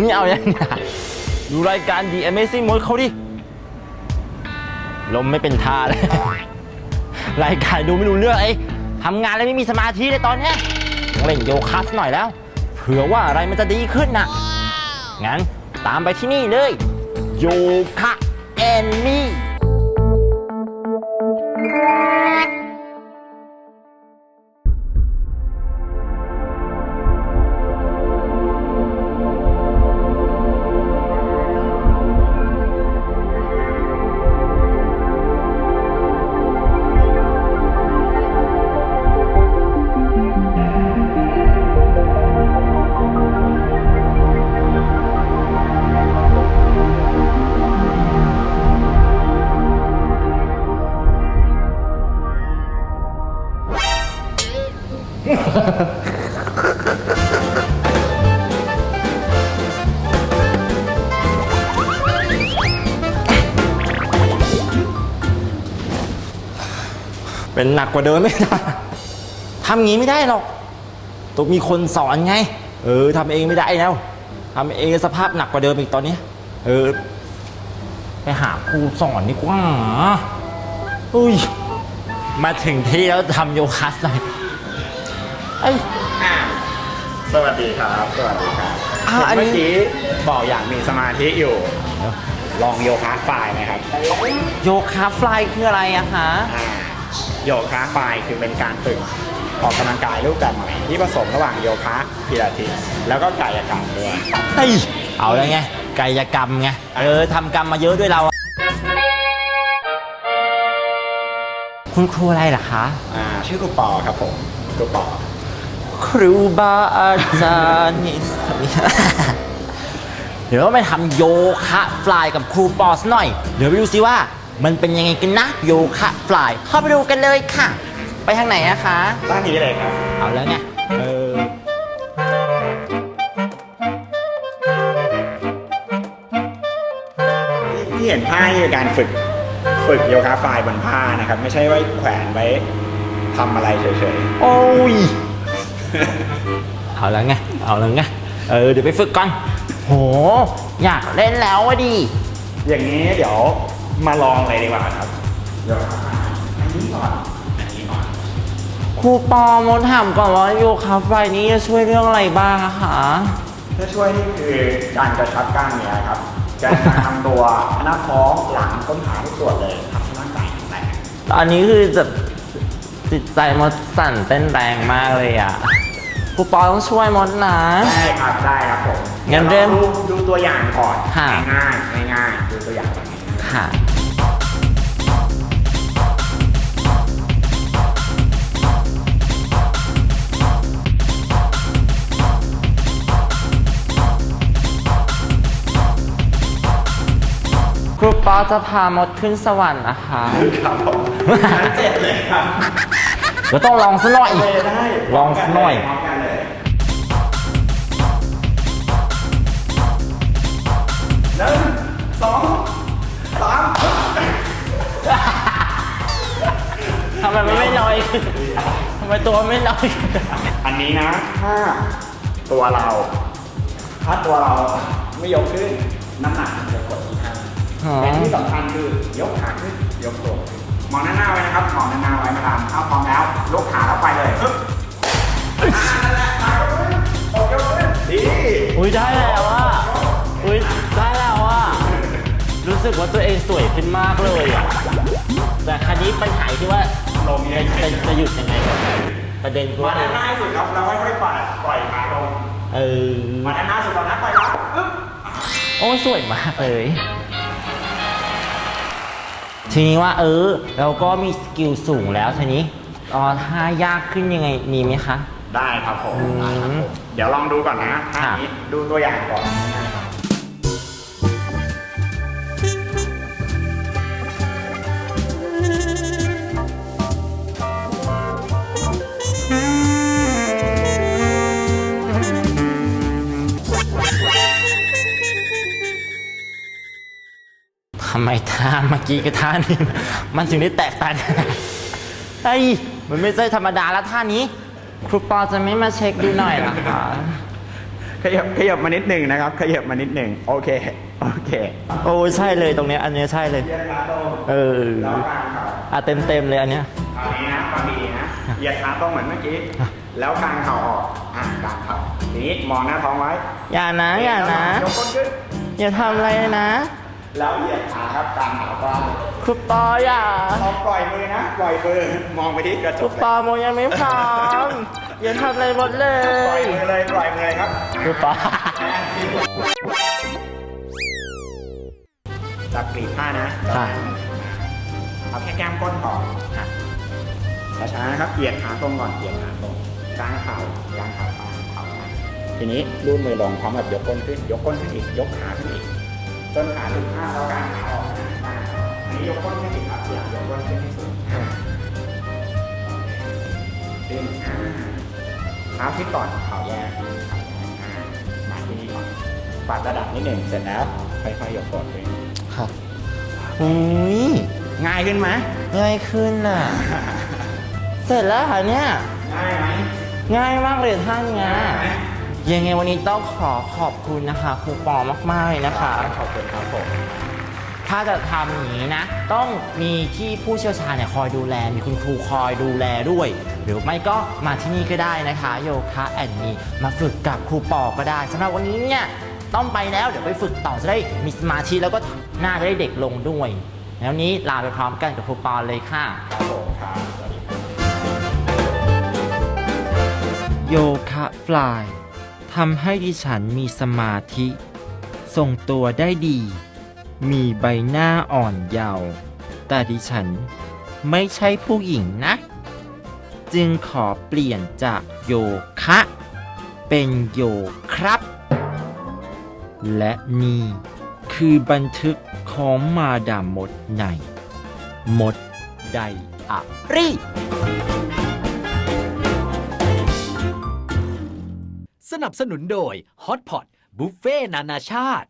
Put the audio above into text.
นี่เอายังไงดูรายการ The Amazing Mode เขาดิลมไม่เป็นท่าเลย รายการดูไม่รู้เรื่องไอ้ทำงานแล้วไม่มีสมาธิเลยตอนเนี้ยต้องเล่นโยคะสักหน่อยแล้ว เผื่อว่าอะไรมันจะดีขึ้นน่ะงั้นตามไปที่นี่เลย โยคะแอนนี่ เป็นหนักกว่าเดิมไม่ได้ทำงี้ไม่ได้หรอกต้องมีคนสอนไง เออทำเองไม่ได้แล้วทำเองสภาพหนักกว่าเดิมอีกตอนนี้ เออ ไปหาครูสอนดีกว่าอุ้ย มาถึงที่แล้วทำโยคะหน่อยเอ้ยสวัสดีครับ สวัสดีครับอ่าอันนี้เมื่อกี้บอกอยากมีสมาธิอยู่ ลองโยคะไฟล์ไหมครับ โยคะฟลายคืออะไรอะคะอ่า โยคะไฟล์คือเป็นการฝึกออกกำลังกายรูปแบบใหม่ที่ผสมระหว่างโยคะพิลาทิสแล้วก็กายกรรมด้วยเฮ้ยเอาแล้วไงกายกรรมไงเออทำกรรมมาเยอะด้วยเราอะคุณครูอะไรล่ะคะ อ่าชื่อครูปอครับผมครูปอครูบาอาจารย์นี่ เดี๋ยวเราไปทำโยคะฟลายกับครูปอสหน่อย เดี๋ยวไปดูซิว่า มันเป็นยังไงกันนะโยคะฟลายเข้าไปดูกันเลยค่ะ ไปทางไหนอะคะ ด้านนี้เลยครับ เอาแล้วไงเออที่เห็นผ้านี่คือการฝึกฝึกโยคะไฟล์บนผ้านะครับ ไม่ใช่ไว้แขวนไว้ทำอะไรเฉยโอ้ยเอาแล้วไงเอาแล้วไงเออเดี๋ยวไปฝึกก่อนโห อยากเล่นแล้วอะดิ ๆ อย่างนี้เดี๋ยว มาลองเลยดีกว่าครับโยคะไฟล์อันนี้ก่อนอันนี้ก่อนครูปอมดถามก่อนว่าโยคะไฟนี้จะช่วยเรื่องอะไรบ้างอะคะถ้าช่วยนี่คือการกระชับกล้ามเนื้อครับการทำตัวหน้าท้องหลังต้นขาทุกส่วนเลยทำให้ร่างกายแข็งแรงตอนนี้คือแบบจิตใจมดสั่นเต้นแรงมากเลยอะครูปอต้องช่วยมดนะ ได้ครับได้ครับผมงั้นเริ่ม ดูดูตัวอย่างก่อนค่ะ ง่ายๆง่ายๆดูตัวอย่างก่อน ค่ะ รูปอจะพามดขึ้นสวรรค์นะคะ ครับผมชั้นเจ็ดเลยครับเดี๋ยวต้องลองซะหน่อย เลยได้ลองสักหน่อย พร้อมกันเลยหนึ่งสองสามทำไมมันไม่ลอยขึ้นทำไมตัวมันไม่ลอยขึ้นอันนี้นะ ถ้าตัวเรา ถ้าตัวเราไม่ยกขึ้น น้ำหนักมันจะกดที่ แต่ที่สำคัญคือยกขาขึ้นยกตัวมองหน้าหน้าไว้นะครับมองหน้าหน้าไว้มาดามถ้าพร้อมแล้วยกขาแล้วไปเลยปึ๊บนั่นแหละไปเลยตกยกขึ้นดีอุ้ยได้แล้วอะอุ้ยได้แล้วอะรู้สึกว่าตัวเองสวยขึ้นมากเลยอะแต่คราวนี้ปัญหาที่ว่าลงเยจะจะหยุดยังไงประเด็นคือมาด้านหน้าสุดครับเราค่อยๆปล่อยปล่อยขาลงเออมาด้านหน้าสุดเรานะปล่อยรับปึ๊บโอ้สวยมากเลย ทีนี้ว่าเออเราก็มีสกิลสูงแล้วทีนี้อ๋อถ้ายากขึ้นยังไงมีไหมคะ ได้ครับผมอืมได้ครับผมเดี๋ยวลองดูก่อนนะท่าค่ะนี้ดูตัวอย่างก่อนง่ายๆครับ ไมท่าเมื่อกี้กับท่านี้มันถึงได้แตกต่างกันไอ้ยมันไม่ใช่ธรรมดาแล้วท่านี้ ครูปอจะไม่มาเช็คดูหน่อยเหรอคะขยับขยับมานิดหนึ่งนะครับ ขยับมานิดหนึ่งโอเคโอเค โอ้ใช่เลยตรงเนี้ยอันเนี้ยใช่เลยเยียดขาตรงเออแล้วกลางเข่าอะเต็มเต็มๆเลยอันเนี้ยคราวนี้นะฟังดีๆนะเหยียดขาตรงเหมือนเมื่อกี้แล้วกลางเข่าออกอะกลางเข่าทีนี้มองหน้าท้องไว้ อย่านะอย่านะยกก้นขึ้นอย่าทำอะไรนะ แล้วเหยียดขาครับกลางขากว้างครูปออย่าเอาปล่อยมือนะ ปล่อยมือมองไปที่กระจครูกปอโมยังไม่พร้อมอย่าทำอะไรหมดเลปล่อยยมือเลยปล่อยมือเลยครับครูปอจับกรีบผ้านะค่ะเอาแค่แก้มก้นพออะช้าๆนะครับเหยียดขาตรงก่อนเหยียดขาตรงกลางเข่ากลางเข่ากลางเข่านะทีนี้รูดมือลงพร้อมกับยกก้นขึ้น ยกก้นขึ้นอีกยกขาขึ้นอีก จนขาถึงผ้าแล้วกลางขาออกนะกลางขาออกอันนี้ยกก้นขึ้นอีกครับอยากยกก้นขึ้นที่สุดอะดึงอ่าเท้าที่ก่อนเข่าแยกเข่าแยกอ่ามาที่นี่ก่อนปรับระดับนิดหนึ่งเสร็จแล้วค่อยๆยกก้นขึ้นครับอุ้ยง่ายขึ้นไหมง่ายขึ้นน่ะ เสร็จแล้วค่ะเนี่ย ง่ายไหมง่ายมากเลยท่านเนี้ยง่า ยไหมยังไงวันนี้ต้องขอขอบคุณนะคะครูปอมากๆเลยนะคะ ขอบคุณครับผม ถ้าจะทำอย่างนี้นะ ต้องมีที่ผู้เชี่ยวชาญเนี่ยคอยดูแล มีคุณครูคอยดูแลด้วย หรือไม่ก็มาที่นี่ก็ได้นะคะ โยคะแอนมีมาฝึกกับครูปอก็ได้สำหรับวันนี้เนี่ยต้องไปแล้วเดี๋ยวไปฝึกต่อจะได้มีสมาธิแล้วก็หน้าจะได้เด็กลงด้วย แล้วนี้ลาไปพร้อมกันกับครูปอเลยค่ะครับผมครับสวัสดีครับโยคะฟลาย ทำให้ดิฉันมีสมาธิ ทรงตัวได้ดี มีใบหน้าอ่อนเยาว์แต่ดิฉันไม่ใช่ผู้หญิงนะ จึงขอเปลี่ยนจากโยคะ เป็นโยครับ และนี่คือบันทึกของมาดามมดใน มดไดอารี่ สนับสนุนโดย Hot Pot บุฟเฟ่นานาชาติ